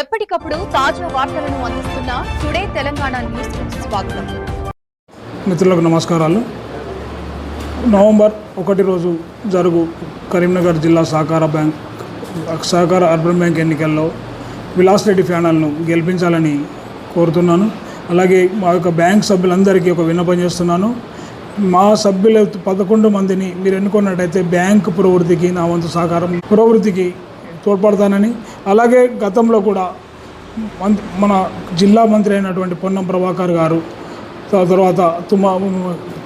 ఎప్పటికప్పుడు తాజా వార్తలను అందిస్తున్న టుడే తెలంగాణ న్యూస్ స్వాగతం. మిత్రులకు నమస్కారాలు. నవంబర్ ఒకటి రోజు జరుగు కరీంనగర్ జిల్లా సహకార బ్యాంక్ సహకార అర్బన్ బ్యాంక్ ఎన్నికల్లో విలాస్ రెడ్డి ఫ్యానల్ను గెలిపించాలని కోరుతున్నాను. అలాగే మా యొక్క బ్యాంక్ సభ్యులందరికీ ఒక విన్నపం చేస్తున్నాను. మా సభ్యుల పదకొండు మందిని మీరు ఎన్నుకున్నట్టయితే బ్యాంక్ ప్రవృత్తికి నా వంతు సహకారం ప్రవృత్తికి తోడ్పడతానని అలాగే గతంలో కూడా మన జిల్లా మంత్రి అయినటువంటి పొన్నం ప్రభాకర్ గారు తర్వాత తుమ్మ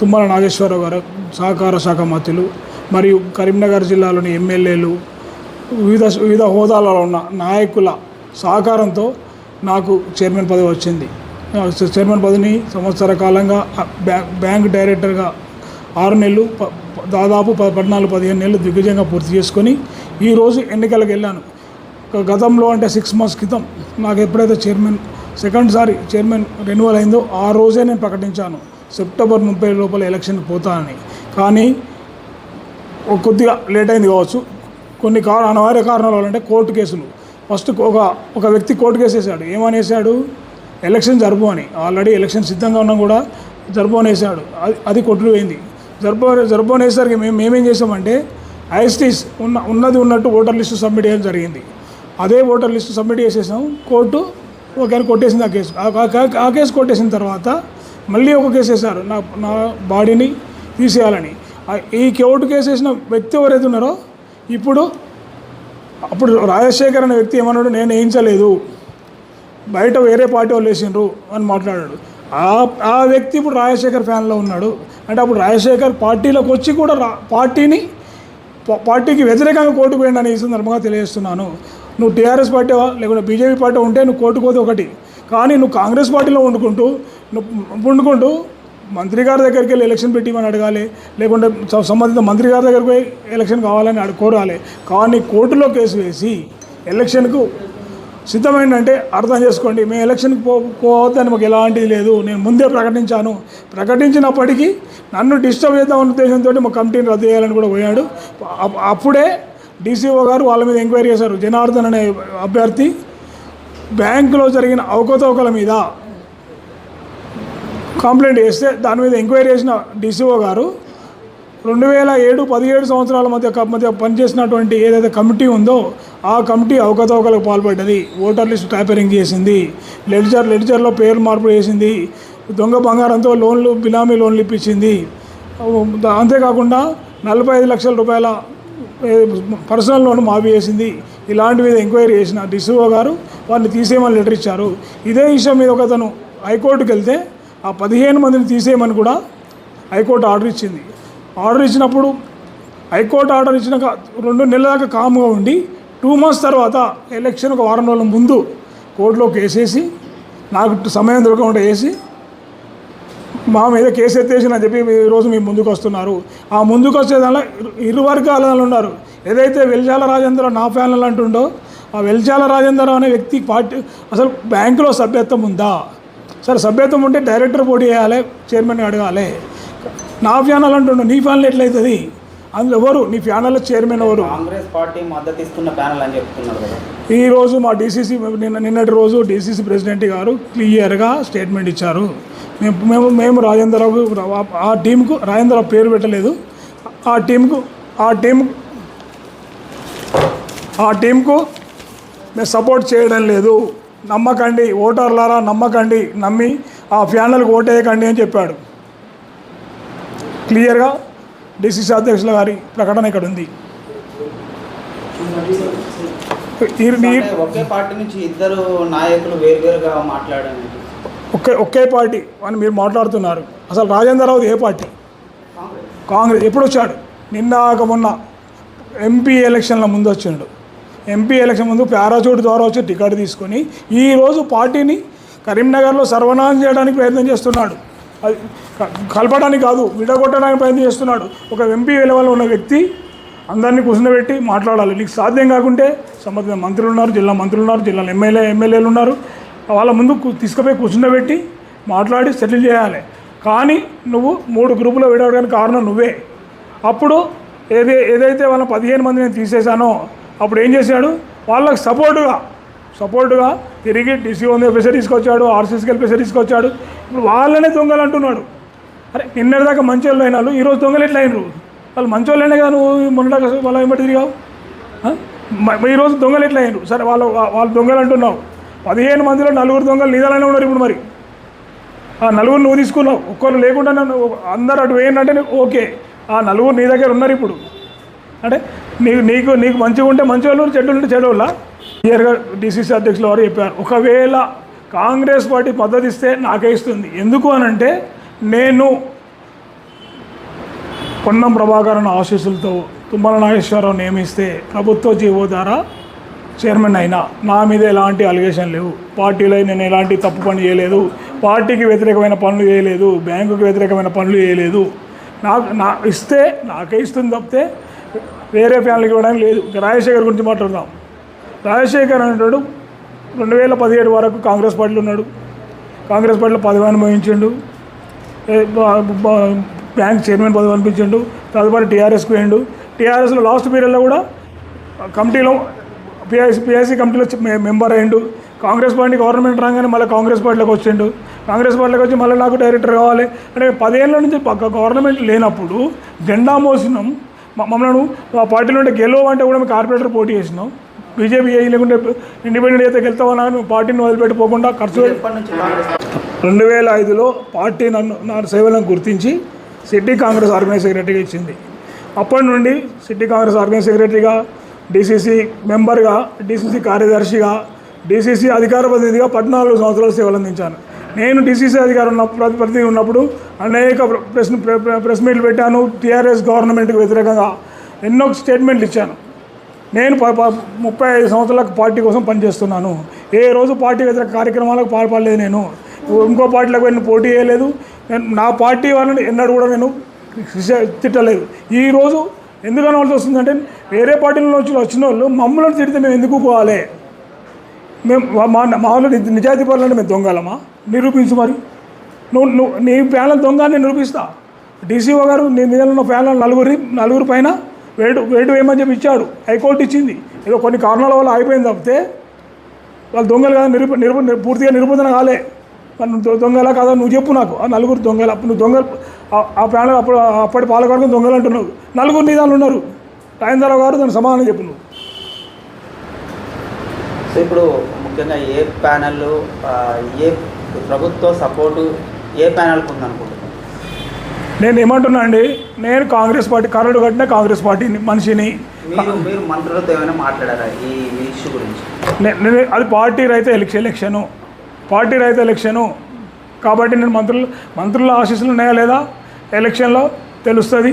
తుమ్మల నాగేశ్వరరావు గారు సహకార శాఖ మంత్రులు మరియు కరీంనగర్ జిల్లాలోని ఎమ్మెల్యేలు వివిధ వివిధ హోదాలలో ఉన్న నాయకుల సహకారంతో నాకు చైర్మన్ పదవి వచ్చింది. చైర్మన్ పదవిని సంవత్సర కాలంగా బ్యాంక్ డైరెక్టర్గా ఆరు నెలలు ప- దాదాపు ప- పద్నాలుగు పదిహేను నెలలు దిగ్గజంగా పూర్తి చేసుకొని ఈరోజు ఎన్నికలకు వెళ్ళాను. గతంలో అంటే సిక్స్ మంత్స్ క్రితం నాకు ఎప్పుడైతే చైర్మన్ సెకండ్ సారి చైర్మన్ రెన్యువల్ అయిందో ఆ రోజే నేను ప్రకటించాను. సెప్టెంబర్ ముప్పై లోపల ఎలక్షన్ పోతానని. కానీ ఒక కొద్దిగా లేట్ అయింది కావచ్చు. కొన్ని కారణ అనివార్య కారణాల వల్ల అంటే కోర్టు కేసులు. ఫస్ట్ ఒక ఒక వ్యక్తి కోర్టు కేసు వేసాడు. ఏమని వేసాడు ఎలక్షన్ జరుపు అని. ఆల్రెడీ ఎలక్షన్ సిద్ధంగా ఉన్నా కూడా జరుపు అని వేసాడు అది అది కొట్టుడు పోయింది జరుపు జరుపు అనేసరికి మేము మేమేం చేసామంటే ఐఎస్టీస్ ఉన్న ఉన్నది ఉన్నట్టు ఓటర్ లిస్టు సబ్మిట్ చేయడం జరిగింది. అదే ఓటర్ లిస్టు సబ్మిట్ చేసేసాం. కోర్టు ఒక కొట్టేసింది ఆ కేసు. ఆ- ఆ- కేసు కొట్టేసిన తర్వాత మళ్ళీ ఒక కేసు వేశారు. నా నా బాడీని తీసేయాలని. ఈ కోర్టు కేసు వేసిన వ్యక్తి ఎవరైతే ఉన్నారో ఇప్పుడు అప్పుడు రాజశేఖర్ అనే వ్యక్తి ఏమన్నాడు? నేను వేయించలేదు. బయట వేరే పార్టీ వాళ్ళు వేసిండ్రు అని మాట్లాడాడు. ఆ ఆ వ్యక్తి ఇప్పుడు రాజశేఖర్ ఫ్యాన్లో ఉన్నాడు. అంటే అప్పుడు రాజశేఖర్ పార్టీలోకి వచ్చి కూడా రా పార్టీని పార్టీకి వ్యతిరేకంగా కోర్టుకు పోయిండని ఈ సందర్భంగా తెలియజేస్తున్నాను. నువ్వు టీఆర్ఎస్ పార్టీ లేకుంటే బీజేపీ పార్టీ ఉంటే నువ్వు కోటుకోదు ఒకటి. కానీ నువ్వు కాంగ్రెస్ పార్టీలో వండుకుంటూ నువ్వు వండుకుంటూ మంత్రి గారి దగ్గరికి వెళ్ళి ఎలక్షన్ పెట్టిమని అడగాలి. లేకుంటే సంబంధిత మంత్రి గారి దగ్గరికి పోయి ఎలక్షన్ కావాలని అడు కోరాలి. కానీ కోర్టులో కేసు వేసి ఎలక్షన్కు సిద్ధమైందంటే అర్థం చేసుకోండి. మేము ఎలక్షన్కి పో పోవద్దని మాకు ఎలాంటిది లేదు. నేను ముందే ప్రకటించాను. ప్రకటించినప్పటికీ నన్ను డిస్టర్బ్ చేద్దామన్న ఉద్దేశంతో మా కమిటీని రద్దు చేయాలని కూడా పోయాడు. అప్- అప్పుడే డీసీఓ గారు వాళ్ళ మీద ఎంక్వైరీ చేశారు. జనార్దన్ అనే అభ్యర్థి బ్యాంకులో జరిగిన అవకతవకల మీద కంప్లైంట్ చేస్తే దాని మీద ఎంక్వైరీ చేసిన డీసీఓ గారు రెండు వేల ఏడు పదిహేడు సంవత్సరాల మధ్య మధ్య పనిచేసినటువంటి ఏదైతే కమిటీ ఉందో ఆ కమిటీ అవకతవకలకు పాల్పడ్డది. ఓటర్ లిస్ట్ ట్యాపరింగ్ చేసింది. లెడ్జర్ లెడ్జర్లో పేరు మార్పు చేసింది. దొంగ బంగారంతో లోన్లు బినామీ లోన్లు ఇప్పించింది. అంతేకాకుండా నలభై ఐదు లక్షల రూపాయల పర్సనల్ లోన్ మాఫీ చేసింది. ఇలాంటి మీద ఎంక్వైరీ చేసిన డిసిఓ గారు వారిని తీసేయమని లెటర్ ఇచ్చారు. ఇదే విషయం మీద ఒక అతను హైకోర్టుకి వెళ్తే ఆ పదిహేను మందిని తీసేయమని కూడా హైకోర్టు ఆర్డర్ ఇచ్చింది. ఆర్డర్ ఇచ్చినప్పుడు హైకోర్టు ఆర్డర్ ఇచ్చినాక రెండు నెలల దాకా కామ్గా ఉండి టూ మంత్స్ తర్వాత ఎలక్షన్ ఒక వారం రోజుల ముందు కోర్టులో కేసేసి నాకు సమయం దొరకకుండా వేసి మా మీద కేసు ఎత్తేసి అని చెప్పి ఈరోజు రోజు మీ ముందుకు వస్తున్నారు. ఆ ముందుకు వచ్చే దానిలో ఇరు- ఇరు వర్గాల ఉన్నారు. ఏదైతే వెల్జాల రాజేంద్ర నా ఫ్యాన్లు అంటుండో ఆ వెల్జాల రాజేంద్ర అనే వ్యక్తి పార్టీ అసలు బ్యాంకులో సభ్యత్వం ఉందా? సరే సభ్యత్వం ఉంటే డైరెక్టర్ పోటీ చేయాలి చైర్మన్ అడగాలి. నా ఫ్యానల్ అంటుండో నీ ఫ్యాన్లు ఎట్లయితుంది? అందులో ఎవరు? నీ ఫ్యానల్ చైర్మన్ ఎవరు? కాంగ్రెస్ పార్టీ మద్దతు ఇస్తున్న ప్యానల్ అని చెప్తున్నారు కదా. ఈ రోజు మా డీసీసీ నిన్న నిన్నటి రోజు డీసీసీ ప్రెసిడెంట్ గారు క్లియర్గా స్టేట్మెంట్ ఇచ్చారు. మేము మేము మేము రాజేంద్రరావు ఆ టీంకు రాజేంద్రరావు పేరు పెట్టలేదు. ఆ టీంకు ఆ టీం ఆ టీంకు మేము సపోర్ట్ చేయడం లేదు. నమ్మకండి ఓటర్లారా నమ్మకండి నమ్మి ఆ ఫ్యానల్కి ఓటేయకండి అని చెప్పాడు. క్లియర్గా డీసీసీ అధ్యక్షుల గారి ప్రకటన ఇక్కడ ఉంది. ఒకే పార్టీ నుంచి ఇద్దరు నాయకులు వేరువేరుగా మాట్లాడారు. ఒకే ఒకే పార్టీ అని మీరు మాట్లాడుతున్నారు. అసలు రాజేంద్రరావు ఏ పార్టీ? కాంగ్రెస్. ఎప్పుడు వచ్చాడు? నిన్న కాక మొన్న ఎంపీ ఎలక్షన్ల ముందు వచ్చిండు. ఎంపీ ఎలక్షన్ ముందు పారాచూట్ ద్వారా వచ్చి టికెట్ తీసుకొని ఈరోజు పార్టీని కరీంనగర్లో సర్వనాశం చేయడానికి ప్రయత్నం చేస్తున్నాడు. అది క- కలపడానికి కాదు విడగొట్టడానికి ప్రయత్నం చేస్తున్నాడు. ఒక ఎంపీ లెవెల్లో ఉన్న వ్యక్తి అందరినీ కూర్చుండబెట్టి మాట్లాడాలి. నీకు సాధ్యం కాకుంటే సంబంధిత మంత్రులు ఉన్నారు జిల్లా మంత్రులు ఉన్నారు జిల్లా ఎమ్మెల్యే ఎమ్మెల్యేలు ఉన్నారు. వాళ్ళ ముందు కు- తీసుకుపోయి కూర్చుండబెట్టి మాట్లాడి సెటిల్ చేయాలి. కానీ నువ్వు మూడు గ్రూపులో విడవడానికి కారణం నువ్వే. అప్పుడు ఏదే ఏదైతే వాళ్ళ పదిహేను మంది నేను తీసేశానో అప్పుడు ఏం చేశాడు? వాళ్ళకి సపోర్టుగా సపోర్టుగా తిరిగి డీసీ ఉంది ప్రెషర్ తీసుకొచ్చాడు ఆర్సీసీకి ప్రెషర్ తీసుకొచ్చాడు. ఇప్పుడు వాళ్ళనే దొంగలు అంటున్నాడు. అరే నిన్నటిదాకా మంచి వాళ్ళు అయిన వాళ్ళు ఈరోజు దొంగలు ఎట్లా అయినరు? వాళ్ళు మంచి వాళ్ళైనా కదా నువ్వు మొన్నదాకా వాళ్ళ ఏమిటి తిరిగావు? ఈరోజు దొంగలు ఎట్లా అయినరు? సరే వాళ్ళు వాళ్ళు దొంగలు అంటున్నావు. పదిహేను మందిలో నలుగురు దొంగలు నీదలనే ఉన్నారు ఇప్పుడు మరి. ఆ నలుగురు నువ్వు తీసుకున్నావు. ఒక్కరు లేకుండా నన్ను అందరు అటు వేయండి అంటే ఓకే. ఆ నలుగురు నీ దగ్గర ఉన్నారు ఇప్పుడు. అంటే నీకు నీకు నీకు మంచిగా ఉంటే మంచి వాళ్ళు చెడు ఉంటే చెడు వాళ్ళ క్లియర్గా డీసీసీ అధ్యక్షులు వారు చెప్పారు. ఒకవేళ కాంగ్రెస్ పార్టీ మద్దతు ఇస్తే నాకే ఇస్తుంది. ఎందుకు అని అంటే నేను పొన్నం ప్రభాకరన్ ఆశీస్సులతో తుమ్మల నాగేశ్వరరావు నియమిస్తే ప్రభుత్వ జీవో ద్వారా చైర్మన్ అయినా నా మీద ఎలాంటి అలిగేషన్ లేవు. పార్టీలో నేను ఎలాంటి తప్పు పని చేయలేదు. పార్టీకి వ్యతిరేకమైన పనులు చేయలేదు. బ్యాంకుకి వ్యతిరేకమైన పనులు చేయలేదు. నాకు నా ఇస్తే నాకే ఇస్తుంది తప్పితే వేరే ఫ్యామిలీకి ఇవ్వడానికి లేదు. రాజశేఖర్ గురించి మాట్లాడదాం. రాజశేఖర్ అనేటాడు రెండు వేల పదిహేడు వరకు కాంగ్రెస్ పార్టీలో ఉన్నాడు. కాంగ్రెస్ పార్టీలో పదవి అనుభవించిండు బ్యాంక్ చైర్మన్ పదవి అనిపించిండు. తదుపరి టీఆర్ఎస్కి పోయిండు. టీఆర్ఎస్లో లాస్ట్ పీరియడ్లో కూడా కమిటీలో పిఐసి పిఐసి కమిటీలో మెంబర్ అయ్యిండు. కాంగ్రెస్ పార్టీ గవర్నమెంట్ రాగానే మళ్ళీ కాంగ్రెస్ పార్టీలోకి వచ్చిండు. కాంగ్రెస్ పార్టీలోకి వచ్చి మళ్ళీ నాకు డైరెక్టర్ కావాలి. అంటే పదేళ్ళ నుంచి పక్క గవర్నమెంట్ లేనప్పుడు జెండా మోసినాం. మమ్మల్ని ఆ పార్టీలో ఉంటే గెలవంటే అంటే కూడా మేము కార్పొరేటర్ పోటీ చేసినాం. బీజేపీ ఏ లేకుంటే ఇండిపెండెంట్ అయితే గెలుతామని పార్టీని వదిలిపెట్టుకోకుండా ఖర్చు రెండు వేల ఐదులో పార్టీ నన్ను నా సేవలను గుర్తించి సిటీ కాంగ్రెస్ ఆర్గనైజ్ సెక్రటరీగా ఇచ్చింది. అప్పటి నుండి సిటీ కాంగ్రెస్ ఆర్గనైజ్ సెక్రటరీగా డీసీసీ మెంబర్గా డీసీసీ కార్యదర్శిగా డీసీసీ అధికార ప్రతినిధిగా పద్నాలుగు సంవత్సరాలు సేవలు అందించాను. నేను డీసీసీ అధికారం ఉన్న ప్రతి ప్రతినిధి ఉన్నప్పుడు అనేక ప్ర- ప్రెస్ ప్ర- ప్ర- ప్రెస్ మీట్లు పెట్టాను. టీఆర్ఎస్ గవర్నమెంట్కి వ్యతిరేకంగా ఎన్నో స్టేట్మెంట్లు ఇచ్చాను. నేను ప- ముప్పై ఐదు సంవత్సరాలకు పార్టీ కోసం పనిచేస్తున్నాను. ఏ రోజు పార్టీ వ్యతిరేక కార్యక్రమాలకు పాల్పడలేదు నేను. ఇంకో పార్టీలకు నేను పోటీ చేయలేదు. నేను నా పార్టీ వాళ్ళని ఎన్నడూ కూడా నేను తిట్టలేదు. ఈరోజు ఎందుకు అనవలసి వస్తుందంటే వేరే పార్టీల నుంచి వచ్చిన వాళ్ళు మమ్మల్ని తిడితే మేము ఎందుకు పోవాలి? మేము మా- మా వాళ్ళు నిజాయితీ మేము దొంగలమా? నిరూపించు మరి. నువ్వు నువ్వు నీ ప్యానల్ దొంగ అని నేను నిరూపిస్తా. డీసీఓ గారు నీ మీద ఉన్న ప్యానల్ నలుగురి నలుగురు పైన వేడు వేడు వేయమని చెప్పి ఇచ్చాడు. హైకోర్టు ఇచ్చింది. ఏదో కొన్ని కారణాల వల్ల అయిపోయింది తప్పితే వాళ్ళు దొంగలు కాదు నిరూప నిరూప పూర్తిగా నిరూపణ కాలే. మరి దొంగలా కాదా నువ్వు చెప్పు నాకు. ఆ నలుగురు దొంగలు అప్పుడు నువ్వు దొంగలు ఆ- ప్రాణ ప్యానల్ అప్పుడు అప్పటి పాలకవర్గం దొంగలు అంటున్నావు నలుగురు నీ ఉన్నారు. రాజేంద్రరావు గారు దాని సమాధానం చెప్పు నువ్వు. సో ఇప్పుడు ముఖ్యంగా ఏ ప్యానెల్ ఏ ప్రభుత్వ సపోర్టు ఏ ప్యానెల్కి ఉందనుకుంటున్నాను నేను ఏమంటున్నా అండి నేను కాంగ్రెస్ పార్టీ కరడు కట్టిన కాంగ్రెస్ పార్టీని మనిషిని. నేను అది పార్టీ రైతే ఎలక్షన్ ఎలక్షను. పార్టీ రైతే ఎలక్షను. కాబట్టి నేను మంత్రులు మంత్రుల ఆశీస్సులు ఉన్నాయా లేదా? ఎలక్షన్లో తెలుస్తుంది.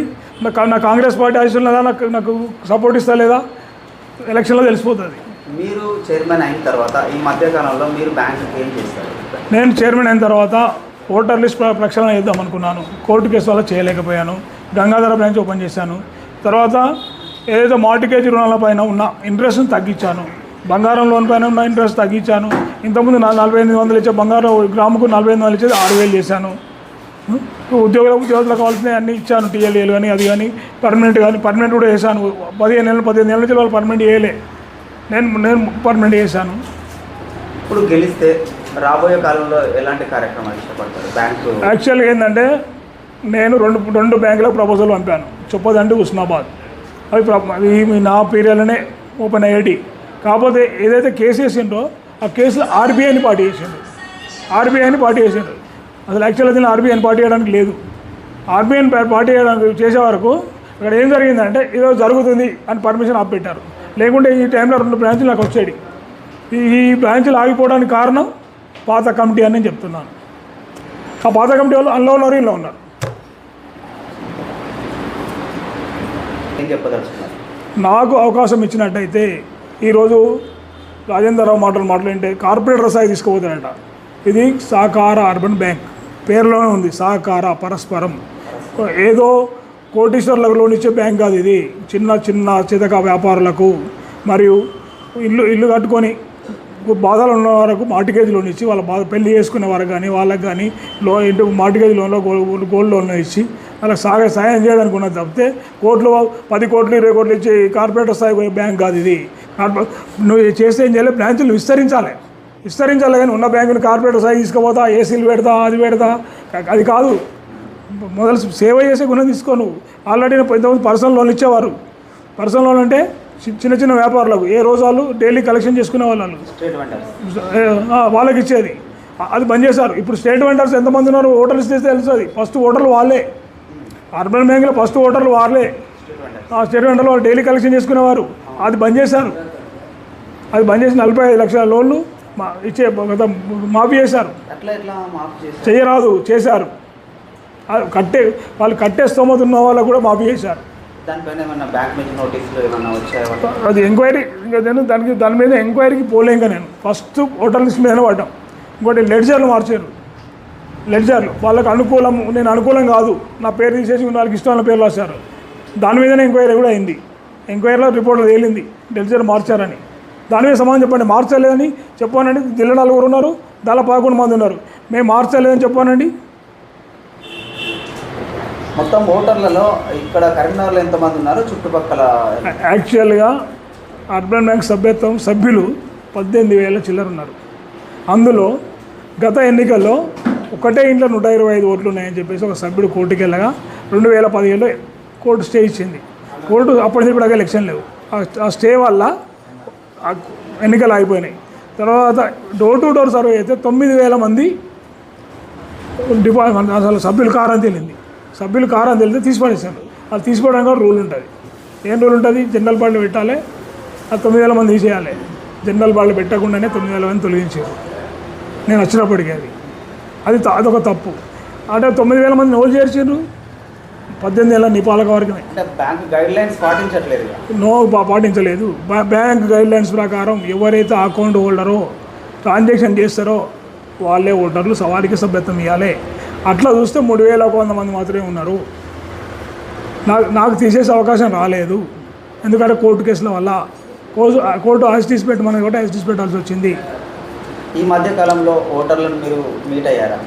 నా కాంగ్రెస్ పార్టీ ఆశీస్సులు లేదా నాకు నాకు సపోర్ట్ ఇస్తా లేదా? ఎలక్షన్లో తెలిసిపోతుంది. మీరు చైర్మన్ అయిన తర్వాత ఈ మధ్యకాలంలో మీరు బ్యాంకుకి ఏం చేస్తారు? నేను చైర్మన్ అయిన తర్వాత ఓటర్ లిస్ట్ ప్రక్షాళన చేద్దాం అనుకున్నాను. కోర్టు కేసు వల్ల చేయలేకపోయాను. గంగాధర బ్రాంచ్ ఓపెన్ చేశాను. తర్వాత ఏదైతే మార్టిగేజ్ రుణాల పైన ఉన్న ఇంట్రెస్ట్ని తగ్గించాను. బంగారం లోన్ పైన ఉన్న ఇంట్రెస్ట్ తగ్గించాను. ఇంతకుముందు నలభై ఎనిమిది వందలు ఇచ్చే బంగారం గ్రాముకు నలభై ఎనిమిది వందలు ఇచ్చేది ఆరు వేలు చేశాను. ఉద్యోగులకు ఉద్యోగులకు కావాల్సినవి అన్నీ ఇచ్చాను. టీఎల్ఏలు కానీ అది కానీ పర్మనెంట్ కానీ పర్మనెంట్ కూడా చేశాను. పదిహేను నెలలు పదిహేను నెలల నుంచి వాళ్ళు పర్మనెంట్ చేయలే. నేను నేను పర్మనెంట్ చేశాను. ఇప్పుడు గెలిస్తే రాబోయే కాలంలో ఎలాంటి కార్యక్రమాలు ఇష్టపడతారు? బ్యాంకు యాక్చువల్గా ఏంటంటే నేను రెండు రెండు బ్యాంకులకు ప్రపోజల్ పంపాను. చొప్పదండి హుస్నాబాద్. అవి ప్ర- అవి నా పీరియడ్లోనే ఓపెన్ అయ్యేటి. కాకపోతే ఏదైతే కేసు వేసిండో ఆ కేసులో ఆర్బీఐని పార్టీ చేసిండు ఆర్బీఐని పార్టీ చేసిండు అసలు యాక్చువల్గా దీన్ని ఆర్బీఐని పార్టీ చేయడానికి లేదు. ఆర్బీఐని పార్టీ చేయడానికి చేసే వరకు ఇక్కడ ఏం జరిగిందంటే ఏదో జరుగుతుంది అని పర్మిషన్ ఆపెట్టారు లేకుంటే ఈ టైంలో రెండు బ్రాంచ్లు నాకు వచ్చేది ఈ ఈ బ్రాంచులు ఆగిపోవడానికి కారణం పాత కమిటీ అని నేను చెప్తున్నాను. ఆ పాత కమిటీ వాళ్ళు అందులో ఉన్నారు ఇలా ఉన్నారు. నాకు అవకాశం ఇచ్చినట్టయితే ఈరోజు రాజేంద్రరావు మాటలు మాట్లాడింటే కార్పొరేటర్ స్థాయి తీసుకుపోతారట ఇది సహకార అర్బన్ బ్యాంక్ పేరులోనే ఉంది సహకార పరస్పరం. ఏదో కోటీశ్వర్లకు లోన్ ఇచ్చే బ్యాంక్ కాదు ఇది. చిన్న చిన్న చితక వ్యాపారులకు మరియు ఇల్లు ఇల్లు కట్టుకొని బాధలు ఉన్న వరకు మార్టిగేజ్ లోన్ ఇచ్చి వాళ్ళ బాధ పెళ్ళి చేసుకునే వారికి కానీ వాళ్ళకి కానీ లో ఇంటి మార్టిగేజ్ లోన్లో గోల్డ్ గోల్డ్ లోన్ ఇచ్చి వాళ్ళకి సాగే సాయం చేయడానికి ఉన్నది తప్పితే కోట్లు పది కోట్లు ఇరవై కోట్లు ఇచ్చి కార్పొరేటర్ స్థాయి బ్యాంక్ కాదు ఇది. నువ్వు చేస్తే ఏం చేయాలి? బ్రాంచులు విస్తరించాలి. విస్తరించాలి కానీ ఉన్న బ్యాంకుని కార్పొరేటర్ స్థాయి తీసుకుపోతా ఏసీలు పెడతా అది పెడతా అది కాదు. మొదలు సేవ చేసే గుణం తీసుకో నువ్వు. ఆల్రెడీ ఇంతకుముందు పర్సనల్ లోన్ ఇచ్చేవారు. పర్సనల్ లోన్ అంటే చిన్న చిన్న వ్యాపారులకు ఏ రోజు వాళ్ళు డైలీ కలెక్షన్ చేసుకునే వాళ్ళు వాళ్ళకి ఇచ్చేది. అది బంద్ చేశారు. ఇప్పుడు స్టేట్ వెండర్స్ ఎంతమంది ఉన్నారు? ఓటర్లు ఇస్తే తెలుస్తుంది. ఫస్ట్ ఓటర్లు వాళ్ళే. అర్బన్ బ్యాంకులో ఫస్ట్ ఓటర్లు వాళ్ళే. స్టేట్ వెండర్లు వాళ్ళు డైలీ కలెక్షన్ చేసుకునేవారు. అది బంద్ చేశారు. అది బంద్ చేసి నలభై ఐదు లక్షల లోన్లు మా ఇచ్చే మాఫీ చేశారు. చేయరాదు చేశారు. కట్టే వాళ్ళు కట్టే స్తోమత ఉన్న వాళ్ళకు కూడా మాఫీ చేశారు. అది ఎంక్వైరీ ఇంకా నేను దానికి దాని మీద ఎంక్వైరీకి పోలే ఇంకా నేను. ఫస్ట్ ఓటర్ లిస్ట్ మీదనే పడ్డాం. ఇంకోటి లెడ్జర్లు మార్చారు. లెడ్జర్లు వాళ్ళకి అనుకూలం నేను అనుకూలం కాదు. నా పేరు తీసేసి వాళ్ళకి ఇష్టమైన పేర్లు రాశారు. దాని మీదనే ఎంక్వైరీ కూడా అయింది. ఎంక్వైరీలో రిపోర్ట్ తేలింది. లెడ్జర్ మార్చారని. దాని మీద సమాధానం చెప్పండి. మార్చలేదని చెప్పానండి. జిల్లా నలుగురు ఉన్నారు. దాదాపు పదకొండు మంది ఉన్నారు. మేము మార్చలేదని చెప్పానండి. మొత్తం ఓటర్లలో ఇక్కడ కరీంనగర్లో ఎంతమంది ఉన్నారు? చుట్టుపక్కల యాక్చువల్గా అర్బన్ బ్యాంక్ సభ్యత్వం సభ్యులు పద్దెనిమిది వేల చిల్లర ఉన్నారు. అందులో గత ఎన్నికల్లో ఒకటే ఇంట్లో నూట ఇరవై ఐదు ఓట్లు ఉన్నాయని చెప్పేసి ఒక సభ్యుడు కోర్టుకి వెళ్ళగా రెండు వేల పదిహేడులో కోర్టు స్టే ఇచ్చింది. కోర్టు అప్పటి నుంచి ఇప్పుడు ఎలక్షన్ లేవు. ఆ- స్టే వల్ల ఆ ఎన్నికలు ఆగిపోయినాయి. తర్వాత డోర్ టు డోర్ సర్వే అయితే తొమ్మిది వేల మంది డిపాజిట్ అసలు సభ్యులు కారం తేలింది సభ్యులు కారం తెలితే తీసిపడేశారు అది తీసిపోవడానికి కూడా రూల్ ఉంటుంది. ఏం రూల్ ఉంటుంది? జనరల్ బాడీలో పెట్టాలి. అది తొమ్మిది వేల మంది తీసేయాలి. జనరల్ బాడీలో పెట్టకుండానే తొమ్మిది వేల మంది తొలగించారు. నేను వచ్చినప్పటికీ అది. అది అదొక తప్పు. అంటే తొమ్మిది వేల మంది నోలు చేర్చారు పద్దెనిమిది ఏళ్ళ నిపాలక వరకునే అంటే బ్యాంక్ గైడ్ లైన్స్ పాటించట్లేదు ఇక. నో పాటించలేదు. బ్యా- బ్యాంక్ గైడ్ లైన్స్ ప్రకారం ఎవరైతే అకౌంట్ హోల్డరో ట్రాన్సాక్షన్ చేస్తారో వాళ్ళే ఓటర్లు సవారికి సభ్యత్వం ఇవ్వాలి అట్లా చూస్తే మూడు వేల ఒక వంద మంది మాత్రమే ఉన్నారు. నాకు నాకు తీసేసే అవకాశం రాలేదు. ఎందుకంటే కోర్టు కేసుల వల్ల కోర్టు కోర్టు ఆస్టీస్ పెట్టమని కూడా ఆస్టీస్ పెట్టాల్సి వచ్చింది. ఈ మధ్య కాలంలో ఓటర్లను మీరు మీట్ అయ్యారా?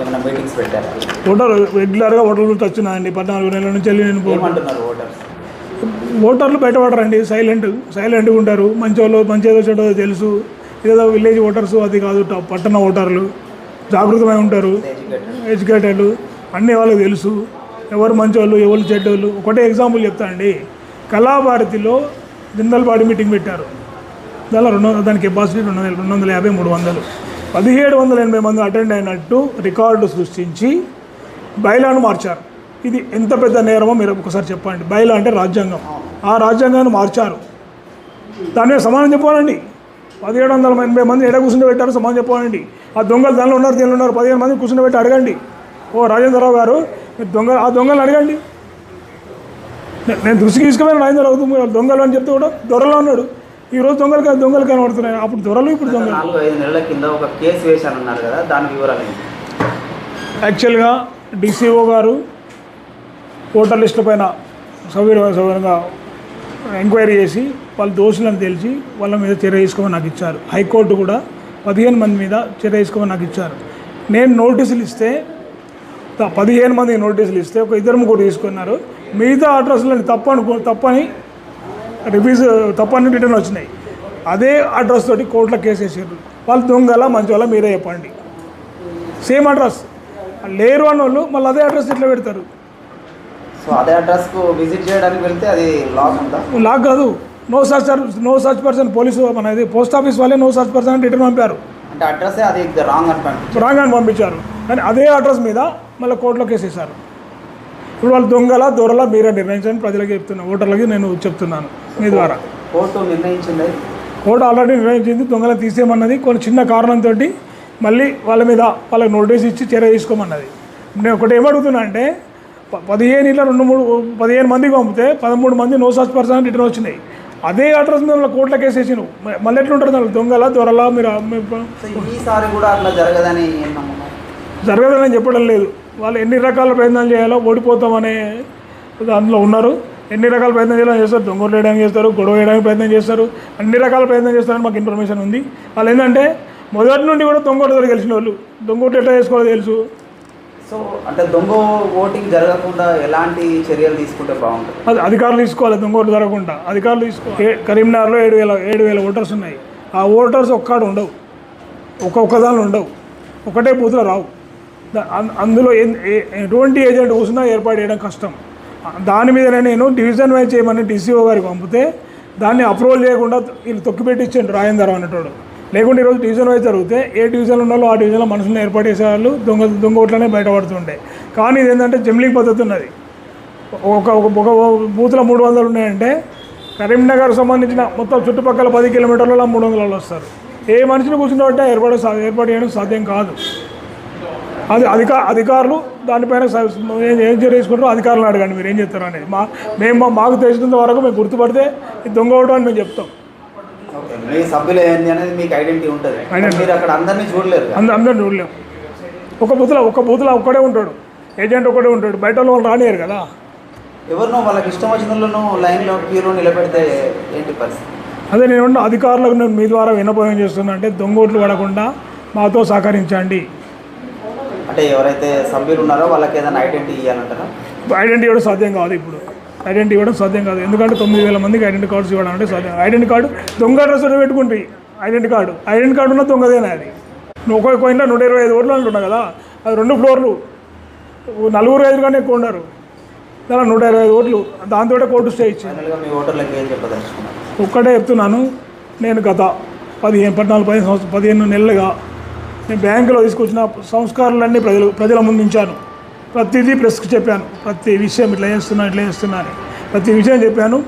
ఏమైనా మీటింగ్స్ పెట్టారా? ఓటర్ రెగ్యులర్గా ఓటర్లు వచ్చినాయండి పద్నాలుగు నెలల నుంచి వెళ్ళి నేను ఓటర్స్? ఓటర్లు బయటపడరండి. సైలెంట్ సైలెంట్గా ఉంటారు. మంచి వాళ్ళు మంచి ఏదో చెడో తెలుసు. ఏదో విలేజ్ ఓటర్స్ అది కాదు పట్టణ ఓటర్లు. జాగృతమై ఉంటారు. ఎడ్యుకేటెడ్. అన్ని వాళ్ళకి తెలుసు. ఎవరు మంచోళ్ళు ఎవరు చెడ్డోళ్ళు. ఒకటే ఎగ్జాంపుల్ చెప్తా అండి. కళాభారతిలో జనరల్ బాడీ మీటింగ్ పెట్టారు. దానిలో రెండు వందల దాని కెపాసిటీ రెండు వందల రెండు వందల యాభై మూడు వందలు. పదిహేడు వందల ఎనభై మంది అటెండ్ అయినట్టు రికార్డు సృష్టించి బైలాను మార్చారు. ఇది ఎంత పెద్ద నేరమో మీరు ఒకసారి చెప్పండి. బైలా అంటే రాజ్యాంగం. ఆ రాజ్యాంగాన్ని మార్చారు. దాని మీద సమానం చెప్పాలండి. పదిహేడు వందల ఎనభై మంది ఎడ కూర్చుని పెట్టారు సమానం చెప్పాలండి. ఆ దొంగలు దానిలో ఉన్నారు దీనిలో ఉన్నారు. పదిహేను మంది కూర్చుని పెట్టి అడగండి. ఓ రాజేంద్రరావు గారు మీరు దొంగ ఆ దొంగలు అడగండి. నేను దృష్టికి తీసుకుపోయిన రాజేంద్ర అవుతుంది. దొంగలు అని చెప్తే కూడా దొరలో ఉన్నాడు. ఈ రోజు దొంగలు కాదు దొంగలు కనబడుతున్నాయి. అప్పుడు దొరలు ఇప్పుడు దొంగలు. నాలుగు ఐదు నెలల కింద ఒక కేసు వేశానన్నారు కదా దాని వివరాలు యాక్చువల్గా డిసిఓ గారు ఓటర్ లిస్టుల పైన సౌకర్య సౌకర్యంగా ఎంక్వైరీ చేసి వాళ్ళు దోషులను తెలిసి వాళ్ళ మీద చర్య తీసుకోమని నాకు ఇచ్చారు. హైకోర్టు కూడా పదిహేను మంది మీద చర్య తీసుకోమని నాకు ఇచ్చారు. నేను నోటీసులు ఇస్తే పదిహేను మంది నోటీసులు ఇస్తే ఒక ఇద్దరు ముగ్గురు తీసుకున్నారు. మిగతా అడ్రస్లని తప్పు అనుకో తప్పని రివ్యూస్ తప్పని రిటర్న్ వచ్చినాయి. అదే అడ్రస్ తోటి కోర్టులో కేసు వేసారు వాళ్ళు దొంగల మంచి వాళ్ళ మీరే చెప్పండి. Same address. లేరు అన్న వాళ్ళు మళ్ళీ అదే అడ్రస్ ఎట్లా పెడతారు? సో అదే అడ్రస్కు విజిట్ చేయడానికి వెళ్తే అది ఉందా? లాక్ కాదు. No search no search person police మన ఇది పోస్ట్ ఆఫీస్ వాళ్ళే నో సర్చ్ పర్సన్ రిటర్న్ పంపారు. అంటే అడ్రస్సే అది రాంగ్ అని పంపించారు. రాంగ్ అని పంపించారు. కానీ అదే అడ్రస్ మీద మళ్ళీ కోర్టులో కేసు వేశారు. ఇప్పుడు వాళ్ళు దొంగల దొరల మీరే నిర్ణయించండి. ప్రజలకు చెప్తున్నా ఓటర్లకి నేను చెప్తున్నాను మీ ద్వారా. కోర్టు నిర్ణయించింది కోర్టు ఆల్రెడీ నిర్ణయించింది దొంగలను తీసేయమన్నది కొన్ని చిన్న కారణంతో మళ్ళీ వాళ్ళ మీద వాళ్ళకి నోటీస్ ఇచ్చి చర్య తీసుకోమన్నది. నేను ఒకటి ఏమడుగుతున్నా అంటే పదిహేను ఇట్లా రెండు మూడు పదిహేను మందికి పంపితే పదమూడు మంది నో సచ్ పర్సన్ రిటర్న్ వచ్చినాయి. అదే అడ్రస్ మీద మళ్ళీ కోర్టులో కేసు వేసి మళ్ళీ ఎట్లుంటారు దాంట్లో దొంగల దొరల మీరు ఈసారి కూడా అట్లా జరగదని చెప్పడం లేదు. వాళ్ళు ఎన్ని రకాల ప్రయత్నాలు చేయాలో ఓడిపోతామనే దాంట్లో ఉన్నారు. ఎన్ని రకాల ప్రయత్నం చేయాలని చేస్తారు. దొంగలు వేయడానికి చేస్తారు గొడవ వేయడానికి ప్రయత్నం చేస్తారు. అన్ని రకాల ప్రయత్నం చేస్తారని మాకు ఇన్ఫర్మేషన్ ఉంది. వాళ్ళు ఏంటంటే మొదటి నుండి కూడా దొంగోట దగ్గర గెలిచిన వాళ్ళు. దొంగోట ఎట్లా చేసుకోవాలో తెలుసు. సో అంటే దొంగ ఓటింగ్ జరగకుండా ఎలాంటి చర్యలు తీసుకుంటే బాగుంటుంది? అది అధికారులు తీసుకోవాలి దొంగోట్లు జరగకుండా. అధికారులు తీసుకోవాలి కరీంనగర్లో ఏడు వేల ఏడు వేల ఓటర్స్ ఉన్నాయి. ఆ ఓటర్స్ ఒక్కడ ఉండవు. ఒక్కొక్క దానిలో ఉండవు. ఒకటే బూత్లో రావు. అందులో ఏ- ఎటువంటి ఏజెంట్ కూర్చున్నా ఏర్పాటు చేయడం కష్టం. దాని మీదనే నేను డివిజన్ వైజ్ చేయమని డీసీఓ గారికి పంపితే దాన్ని అప్రూవల్ చేయకుండా వీళ్ళు తొక్కిపెట్టించండి రాయందరం అనేటోడు. లేకుంటే ఈరోజు డివిజన్ వైజ్ జరిగితే ఏ డివిజన్ ఉన్నాలో ఆ డివిజన్లో మనుషులను ఏర్పాటు చేసేవాళ్ళు దొంగ దొంగ ఓట్లనే బయటపడుతుండే. కానీ ఇది ఏంటంటే జమ్లింగ్ పద్ధతి ఉన్నది. ఒక ఒక ఒక బూత్లో మూడు వందలు ఉన్నాయంటే కరీంనగర్ సంబంధించిన మొత్తం చుట్టుపక్కల పది కిలోమీటర్లలో మూడు వందలలో వస్తారు. ఏ మనిషిని కూర్చున్నట్టే ఏర్పాటు ఏర్పాటు చేయడం సాధ్యం కాదు. అది అధికా అధికారులు దానిపైన ఏం చేసుకుంటారో అధికారులను అడగండి మీరు ఏం చెప్తారు అనేది మా మేము మా- మాకు తెలిసినంత వరకు మేము గుర్తుపడితే ఇది దొంగ అవడం అని మేము చెప్తాం. మీ సభ్యులు ఏంది అనేది మీకు ఐడెంటిటీ ఉంటుంది. మీరు అక్కడ అందరినీ చూడలేరు అందరిని చూడలేం. ఒక బూత్లో ఒక బూత్లో ఒక్కడే ఉంటాడు. ఏజెంట్ ఒకడే ఉంటాడు. బయట వాళ్ళు రానియరు కదా. ఎవరినో వాళ్ళకి ఇష్టం వచ్చిన లైన్లో క్యూలో నిలబెడితే ఏంటి పరిస్థితి? అదే నేను ఉన్న అధికారులకు నేను మీ ద్వారా విన్నపం చేస్తున్నా అంటే దొంగ ఓట్లు పడకుండా మాతో సహకరించండి. అంటే ఎవరైతే సభ్యులు ఉన్నారో వాళ్ళకి ఏదైనా ఐడెంటిటీ ఇవ్వాలంటారా ఐడెంటిటీ ఇవ్వడం సాధ్యం కాదు ఇప్పుడు. ఐడెంటిటీ ఇవ్వడం సాధ్యం కాదు. ఎందుకంటే తొమ్మిది వేల మందికి ఐడెంటిటీ కార్డ్స్ ఇవ్వడం అంటే సాధ్యం. ఐడెంటిటీ కార్డు దొంగ address పెట్టుకుంటాయి. Identity card. Identity card ఉన్న దొంగదేనా అది? నువ్వు ఒక్కొక్క కోయిన్లో నూట ఇరవై ఐదు ఓట్లు అంటున్నావు కదా అది రెండు ఫ్లోర్లు. నలుగురు ఐదు కానీ ఎక్కువ ఉన్నారు. దాని నూట ఇరవై ఐదు ఓట్లు. దాంతో కోర్టు స్టే ఇచ్చింది. ఒక్కటే చెప్తున్నాను. నేను గత పదిహేను పద్నాలుగు పదిహేను సంవత్సరం పదిహేను నెలలుగా నేను బ్యాంకులో తీసుకొచ్చిన సంస్కారాలన్నీ ప్రజలు ప్రజల ముందు ఉంచాను. ప్రతిదీ ప్రెస్కి చెప్పాను. ప్రతి విషయం ఇట్లా చేస్తున్నా ఇట్లా చేస్తున్నా ప్రతి విషయం చెప్పాను.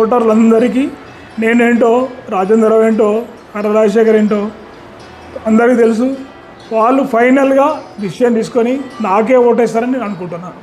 ఓటర్లందరికీ నేనేంటో రాజేంద్రరావు ఏంటో అర రాజశేఖర్ ఏంటో అందరికీ తెలుసు. వాళ్ళు ఫైనల్గా డిసిషన్ తీసుకొని నాకే ఓటేస్తారని నేను అనుకుంటున్నాను.